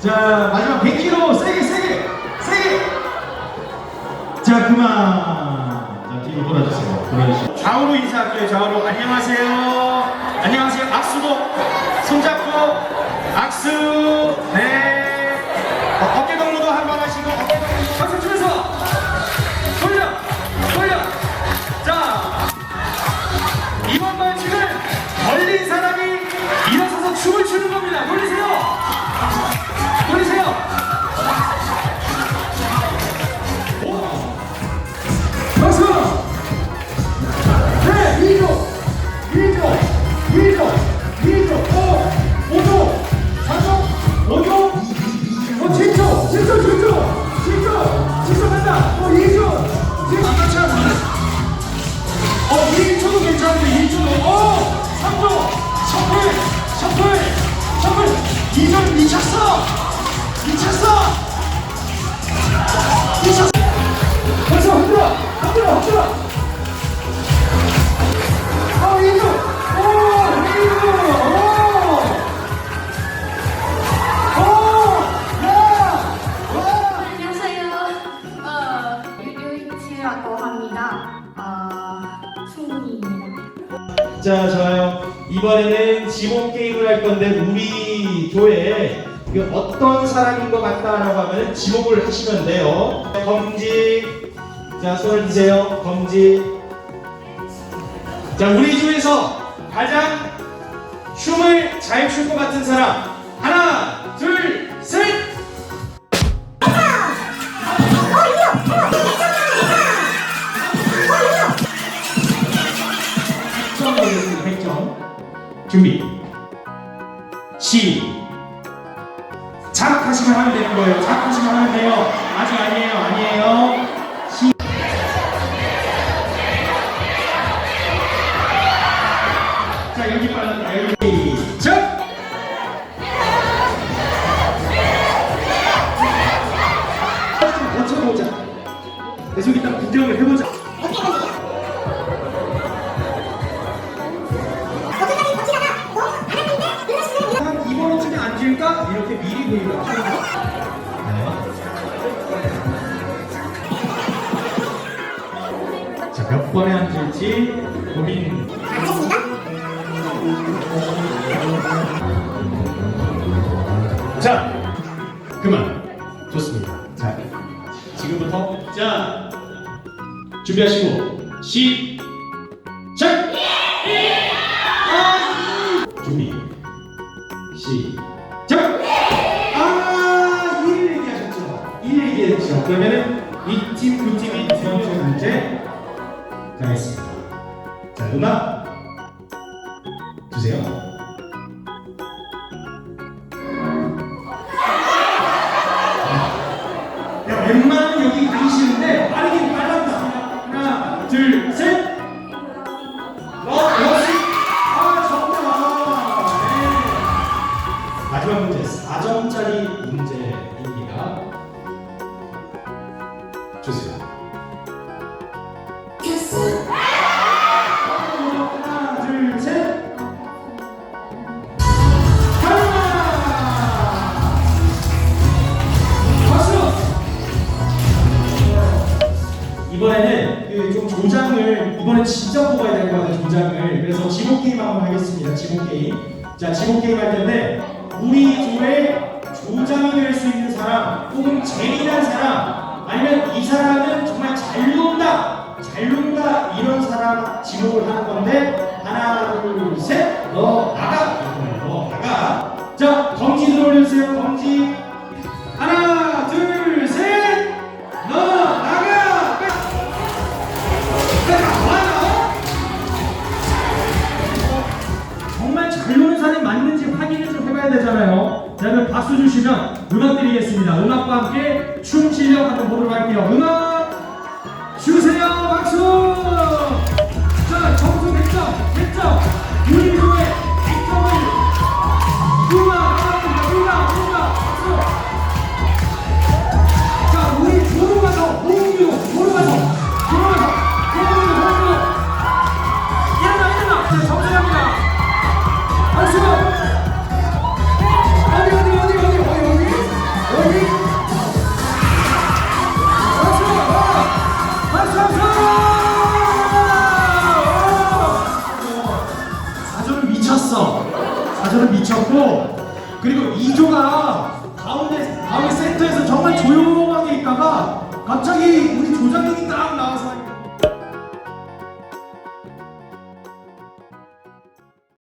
자 마지막 100kg 세게 세게 세게. 자 그만. 자 뒤로 돌아주세요. 돌아주시고 좌우로 인사할게요. 좌우로. 안녕하세요. 안녕하세요. 악수도 손잡고. 악수. 네 2조 미쳤어! 미쳤어! 미쳤어! 벌써 흔들어! 흔들어! 흔들어! 어, 이주! 오! 이주! 오! 오! 야! 와! 안녕하세요. 어, 유유이치라고 합니다. 어, 충분히입니다. 자, 좋아요. 이번에는 지목 게임을 할 건데 우리 어떤 사람인 것 같다라고 하면 지목을 하시면 돼요. 검지. 자, 손을 드세요. 검지. 자, 우리 조에서 가장 춤을 잘 출 것 같은 사람. 하나, 둘, 셋. 점 걸렸습니다. 100점. 준비. 시. 자 극하시면 하면 되는 거예요. 자극하시면 하면 돼요. 아직 아니에요. 아니에요. 시. 자, 여기 빨랐다. 여기. 시작! 좀 버텨보자. 계속 이따 구경을 해보자. 한 미리 보이는 거. 자, 몇 번에 앉을지 고민. 자, 그만. 좋습니다. 자, 지금부터 자 준비하시고 시 얘기하셨죠? 1 얘기했죠? 그러면은 이 팀, 그 팀이 두 번째 문제 가겠습니다. 자, 음악 주세요. 주세요. 하나, 둘, 셋. 하나. 박수. 이번에는 그 좀 조장을 이번엔 진짜 뽑아야 될 것 같아요 조장을 그래서 지목 게임 한번 하겠습니다 지목 게임 자 지목 게임 할 텐데 우리 조에 조장이 될 수 있는 사람 혹은 재미난 사람 아니면 지목을 하는 건데 하나 둘셋너 나가 너 나가 자 검지 들어올려주세요 검지 하나 둘셋너 나가 끝. 정말 잘 노는 사람이 맞는지 확인을 좀 해봐야 되잖아요. 자, 그럼 박수 주시면 음악 드리겠습니다. 음악과 함께 춤 실력 한번 보도록 할게요. 음악 4조는 미쳤어. 4조는 미쳤고 그리고 2조가 가운데 가운데 센터에서 정말 조용하게 있다가 갑자기 우리 조장님이 딱 나와서